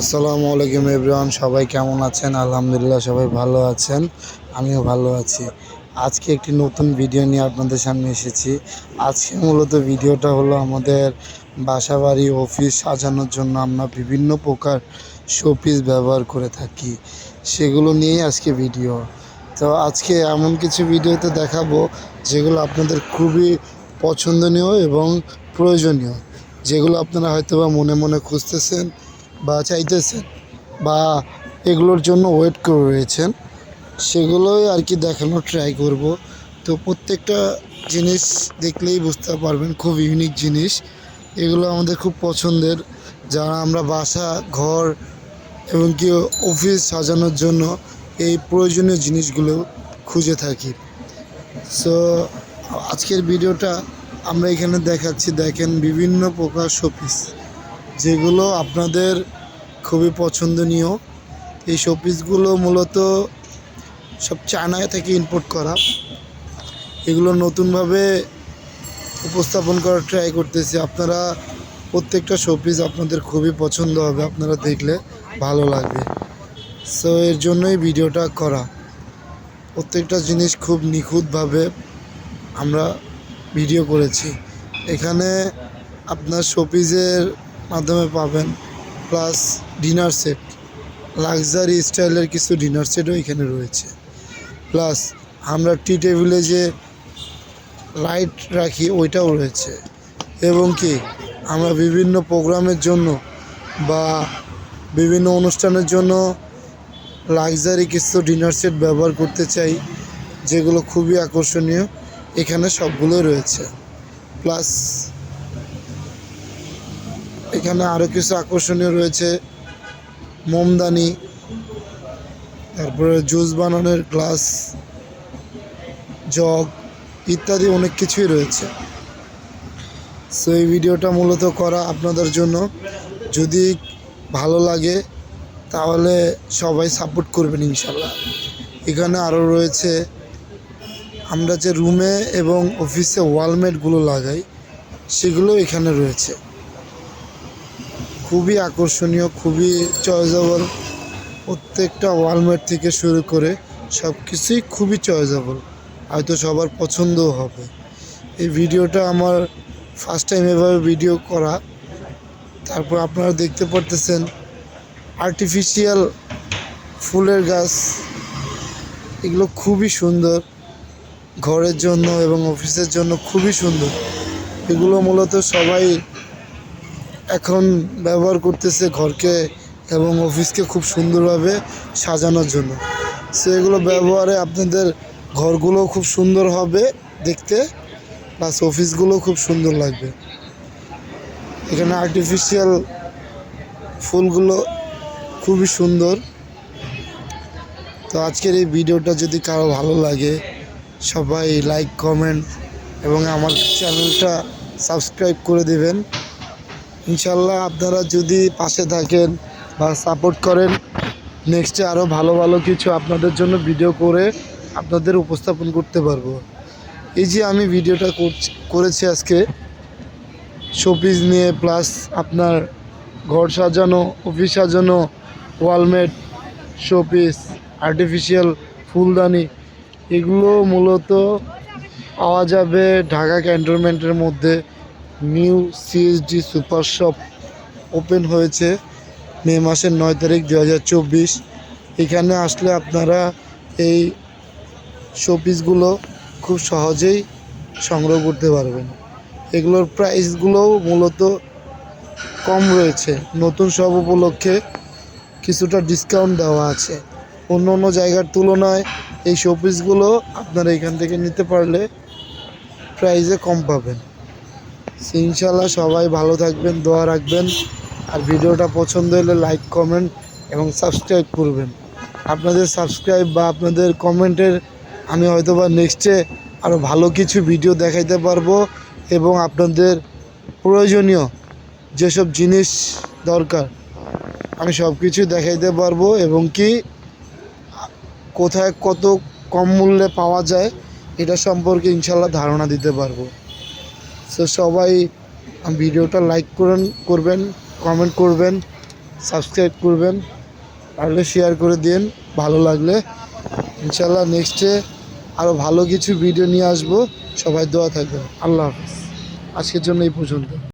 আসসালামু আলাইকুম এভরিওয়ান, সবাই কেমন আছেন? আলহামদুলিল্লাহ সবাই ভালো আছেন, আমিও ভালো আছি। আজকে একটি নতুন ভিডিও নিয়ে আপনাদের সামনে এসেছি। আজকে মূলত ভিডিওটা হলো আমাদের বাসা বাড়ি অফিস সাজানোর জন্য আমরা বিভিন্ন প্রকার শোপিস ব্যবহার করে থাকি। সেগুলো নিয়েই আজকে ভিডিও। তো আজকে এমন কিছু ভিডিওতে দেখাবো, যেগুলো আপনাদের খুবই পছন্দনীয় এবং প্রয়োজনীয়, যেগুলো আপনারা হয়তো বা মনে মনে খুঁজতেছেন বা চাইতেছেন বা এগুলোর জন্য ওয়েট করে রয়েছেন, সেগুলোই আর কি দেখানোর ট্রাই করব। তো প্রত্যেকটা জিনিস দেখলেই বুঝতে পারবেন, খুব ইউনিক জিনিস। এগুলো আমাদের খুব পছন্দের, যারা আমরা বাসা, ঘর এবং কি অফিস সাজানোর জন্য এই প্রয়োজনীয় জিনিসগুলো খুঁজে থাকি। সো আজকের ভিডিওটা আমরা এখানে দেখাচ্ছি, দেখেন বিভিন্ন প্রকার শোপিস যেগুলো আপনাদের খুবই পছন্দনীয়। এই শোপিসগুলো মূলত সব চায়না থেকে ইম্পোর্ট করা। এগুলো নতুনভাবে উপস্থাপন করার ট্রাই করতেছি। আপনারা প্রত্যেকটা শোপিস আপনাদের খুবই পছন্দ হবে, আপনারা দেখলে ভালো লাগবে। সো, এর জন্যই ভিডিওটা করা। প্রত্যেকটা জিনিস খুব নিখুঁতভাবে আমরা ভিডিও করেছি। এখানে আপনার শোপিসের মাধ্যমে পাবেন প্লাস ডিনার সেট লাক্সারি স্টাইলের কিছু ডিনার সেটও এখানে রয়েছে। প্লাস আমরা টি টেবিলে যে লাইট রাখি, ওইটাও রয়েছে। এবং কি, আমরা বিভিন্ন প্রোগ্রামের জন্য বা বিভিন্ন অনুষ্ঠানের জন্য লাক্সারি কিছু ডিনার সেট ব্যবহার করতে চাই, যেগুলো খুবই আকর্ষণীয়। এখানে সবগুলো রয়েছে। প্লাস এখানে আরও কিছু আকর্ষণীয় রয়েছে। মোমদানি, তারপরে জুস বানানোর গ্লাস, জগ ইত্যাদি অনেক কিছুই রয়েছে। সো এই ভিডিওটা মূলত করা আপনাদের জন্য। যদি ভালো লাগে, তাহলে সবাই সাপোর্ট করবেন ইনশাল্লাহ এখানে আরও রয়েছে, আমরা যে রুমে এবং অফিসে ওয়ালমেটগুলো লাগাই, সেগুলো এখানে রয়েছে। খুবই আকর্ষণীয়, খুবই চয়েজেবল প্রত্যেকটা ওয়ালমেট থেকে শুরু করে সব কিছুই খুবই চয়েজেবল হয়তো সবার পছন্দও হবে। এই ভিডিওটা আমার ফার্স্ট টাইম এভাবে ভিডিও করা। তারপর আপনারা দেখতে পারতেছেন আর্টিফিশিয়াল ফুলের গাছ। এগুলো খুবই সুন্দর। ঘরের জন্য এবং অফিসের জন্য খুবই সুন্দর। এগুলো মূলত সবাই এখন ব্যবহার করতেছে ঘরকে এবং অফিসকে খুব সুন্দরভাবে সাজানোর জন্য। সো এগুলো ব্যবহারে আপনাদের ঘরগুলো খুব সুন্দর হবে দেখতে, প্লাস অফিসগুলো খুব সুন্দর লাগবে। এখানে আর্টিফিশিয়াল ফুলগুলো খুবই সুন্দর। তো আজকের এই ভিডিওটা যদি কারও ভালো লাগে, সবাই লাইক কমেন্ট এবং আমার চ্যানেলটা সাবস্ক্রাইব করে দেবেন। ইনশাল্লাহ আপনারা যদি পাশে থাকেন বা সাপোর্ট করেন নেক্সটে আরও ভালো ভালো কিছু আপনাদের জন্য ভিডিও করে আপনাদের উপস্থাপন করতে পারব। এই যে আমি ভিডিওটা করছি আজকে শোপিস নিয়ে প্লাস আপনার ঘর সাজানো অফিস সাজানো ওয়ালমেট শোপিস আর্টিফিশিয়াল ফুলদানি, এগুলো মূলত পাওয়া যাবে ঢাকা ক্যান্টনমেন্টের মধ্যে। New CSD super shop open হয়েছে মে মাসের নয় তারিখ দু হাজার চব্বিশ। এখানে আসলে আপনারা এই শোপিসগুলো খুব সহজেই সংগ্রহ করতে পারবেন। এগুলোর প্রাইসগুলোও মূলত কম রয়েছে। নতুন সব উপলক্ষে কিছুটা ডিসকাউন্ট দেওয়া আছে। অন্য অন্য জায়গার তুলনায় এই শোপিসগুলো আপনারা এখান থেকে নিতে পারলে প্রাইসে কম পাবেন। ইনশাল্লাহ সবাই ভালো থাকবেন, দোয়া রাখবেন। আর ভিডিওটা পছন্দ হলে লাইক কমেন্ট এবং সাবস্ক্রাইব করবেন। আপনাদের সাবস্ক্রাইব বা আপনাদের কমেন্টের আমি হয়তো বা নেক্সটে আরও ভালো কিছু ভিডিও দেখাইতে পারব এবং আপনাদের প্রয়োজনীয় যেসব জিনিস দরকার, আমি সব কিছু দেখাইতে পারব এবং কি কোথায় কত কম মূল্যে পাওয়া যায়, এটা সম্পর্কে ইনশাল্লাহ ধারণা দিতে পারব। সো সবাই ভিডিওটা লাইক করেন, করবেন কমেন্ট করবেন সাবস্ক্রাইব করবেন পারলে শেয়ার করে দিন, ভালো লাগলে। ইনশাল্লাহ নেক্সটে আরও ভালো কিছু ভিডিও নিয়ে আসব। সবাই দোয়া থাকবেন। আল্লাহ হাফিজ। আজকের জন্য এই পর্যন্ত।